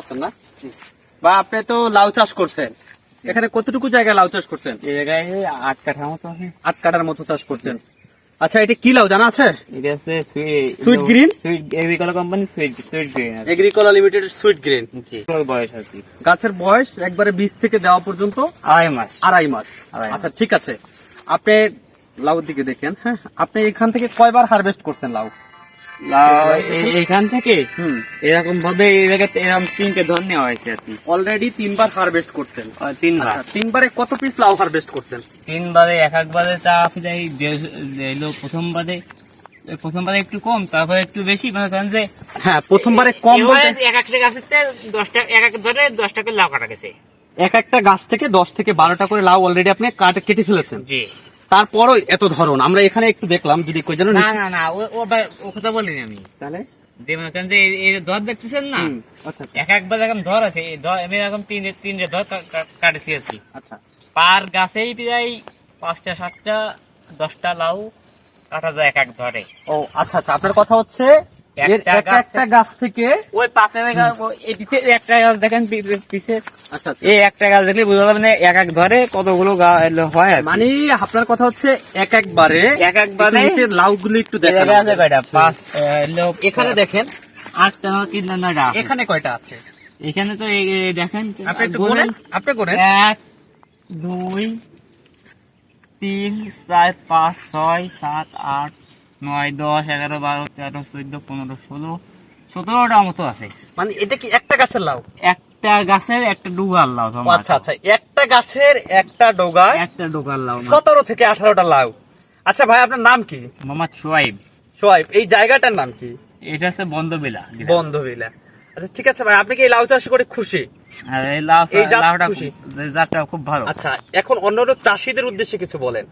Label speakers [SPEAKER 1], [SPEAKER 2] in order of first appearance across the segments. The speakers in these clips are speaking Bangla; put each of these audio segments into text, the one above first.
[SPEAKER 1] আছেন না বা আপনি তো লাউ চাষ করছেন এখানে কতটুকু জায়গায় লাউ চাষ করছেন
[SPEAKER 2] আট কাঠার মতো চাষ করছেন
[SPEAKER 1] আচ্ছা এটা কি লাউ জানা আছে গাছের বয়স একবারে বীজ থেকে দেওয়া পর্যন্ত
[SPEAKER 2] আড়াই মাস আড়াই মাস
[SPEAKER 1] আচ্ছা ঠিক আছে আপনি লাউর দিকে দেখেন হ্যাঁ আপনি এখান থেকে কয়বার হারভেস্ট করছেন লাউ
[SPEAKER 2] এখান থেকে এরকম ভাবে এরকম তিনটে হয়েছে আর কি
[SPEAKER 1] অলরেডি তিনবার হারভেস্ট করছেন তিনবার আচ্ছা, তিনবারে কত পিস লাউ হারভেস্ট করছেন
[SPEAKER 2] তিনবারে এক একবারে তা আপনি প্রথমবারে প্রথমবারে একটু কম তারপরে একটু বেশি মানে যে
[SPEAKER 1] হ্যাঁ প্রথমবারে কম
[SPEAKER 3] বলতে এক একটা গাছের দশটা এক এক ধরে দশটা করে লাউ কাটা গেছে
[SPEAKER 1] এক একটা গাছ থেকে দশ থেকে বারোটা করে লাউ অলরেডি আপনি কাটে কেটে ফেলেছেন জি তারপরও এত ধরন আমরা এখানে একটু দেখলাম যদি কই জানো
[SPEAKER 3] না না না ও ভাই ও কথা বলিনি আমি তাহলে আচ্ছা, আচ্ছা। এক একবার ধর আছে ধর আচ্ছা পার গাছেই প্রায় পাঁচটা সাতটা দশটা লাউ কাটা যায় এক এক ধরে
[SPEAKER 1] ও আচ্ছা আচ্ছা আপনার কথা হচ্ছে একটা গাছ থেকে
[SPEAKER 3] ওই পাশে একটা গাছ দেখেন পিছে আচ্ছা, আচ্ছা। এই একটা গাছ দেখলে বোঝা যাবে এক এক ধরে কতগুলো হয়
[SPEAKER 1] মানে আপনার কথা হচ্ছে এক একবারে এক একবারে লাউগুলো একটু দেখা আছে এখানে দেখেন আটটা কিনা নয়টা এখানে কয়টা আছে
[SPEAKER 2] এখানে তো দেখেন
[SPEAKER 1] আপনি একটু আপনি করেন
[SPEAKER 2] এক দুই তিন চার পাঁচ ছয় সাত আট নয় দশ এগারো বারো তেরো চোদ্দ পনেরো ষোলো সতেরোটা মতো আছে
[SPEAKER 1] মানে এটা কি একটা গাছের লাউ
[SPEAKER 2] একটা গাছের একটা ডোগার লাউ
[SPEAKER 1] আচ্ছা আচ্ছা একটা গাছের একটা ডোগা
[SPEAKER 2] একটা ডোগার লাউ
[SPEAKER 1] সতেরো থেকে আঠারোটা লাউ আচ্ছা ভাই আপনার নাম কি
[SPEAKER 2] মোহাম্মদ সোয়াইব
[SPEAKER 1] সোয়াইব এই জায়গাটার নাম কি
[SPEAKER 2] এটা আছে বন্ধবিলা
[SPEAKER 1] বন্ধবিলা আচ্ছা ঠিক আছে ভাই আপনি কি এই লাউ চাষ করে খুশি
[SPEAKER 2] হ্যাঁ, এই লাউ চাষটা খুব ভালো
[SPEAKER 1] আচ্ছা এখন অন্যান্য চাষীদের উদ্দেশ্যে কিছু বলেন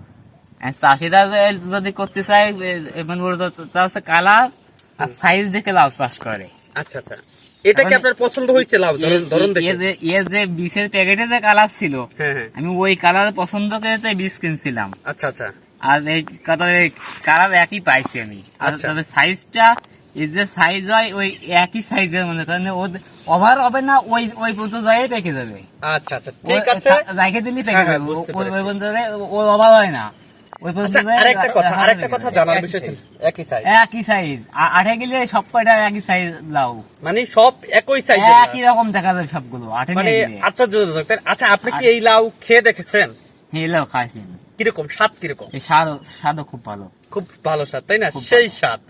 [SPEAKER 2] যদি করতে চাই এমন হচ্ছে কালার আর সাইজ দেখে লাউ চাষ করে
[SPEAKER 1] আচ্ছা আচ্ছা এটা কি আপনার পছন্দ হয়েছে
[SPEAKER 2] এর যে প্যাকেটে যে কালার ছিল হ্যাঁ, হ্যাঁ। আমি ওই কালার পছন্দ করে তাই বীজ কিনছিলাম আচ্ছা আচ্ছা আর এই কথা কালার একই পাইছি আমি আর সাইজটা আচ্ছা। এর যে সাইজ হয় ওই একই সাইজের মনে করেন ও ওভার হবে না ওই ওই পর্যন্ত যাই পেকে যাবে
[SPEAKER 1] আচ্ছা আচ্ছা ঠিক আছে
[SPEAKER 2] পেকে হ্যাঁ, যাবে ওই পর্যন্ত ওভার হয় না
[SPEAKER 1] আচ্ছা আপনি কি এই লাউ খেয়ে দেখেছেন হ্যাঁ, কিরকম স্বাদ কিরকম
[SPEAKER 2] স্বাদও খুব ভালো
[SPEAKER 1] খুব ভালো স্বাদ তাই না সেই স্বাদ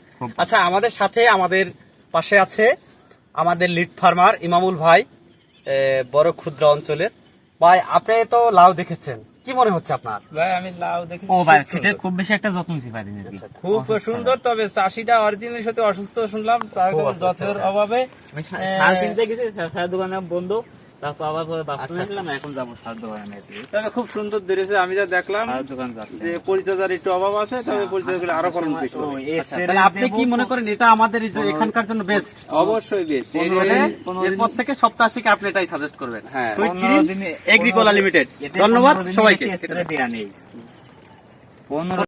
[SPEAKER 1] আচ্ছা আমাদের সাথে আমাদের পাশে আছে আমাদের লিড ফার্মার ইমামুল ভাই বড় ক্ষুদ্র অঞ্চলের ভাই আপনি তো লাউ দেখেছেন কি মনে হচ্ছে আপনার
[SPEAKER 2] ভাই আমি লাউ দেখেছি ও ভাই সেটা খুব বেশি একটা যত্ন নিতে না আচ্ছা,
[SPEAKER 1] খুব সুন্দর তবে চাষিটা অরিজিনের সাথে অসুস্থ শুনলাম তার যত্নের অভাবে
[SPEAKER 2] কিনতে গেছে সারা দোকানে বন্ধ আচ্ছা,
[SPEAKER 1] আচ্ছা। খুব সুন্দর ধরেছে আমি যা দেখলাম যে পরিচর্যার একটু অভাব আছে তবে হ্যাঁ, পরিচর্যাগুলো হ্যাঁ, আরো হ্যাঁ, কম আচ্ছা, আপনি কি মনে করেন এটা আমাদের এখানকার জন্য বেস্ট
[SPEAKER 2] অবশ্যই বেস্ট
[SPEAKER 1] এরপর থেকে সপ্তাহ শিখে আপনি এটাই সাজেস্ট করবেন হ্যাঁ এগ্রিকোলা লিমিটেড ধন্যবাদ সবাইকে পনেরো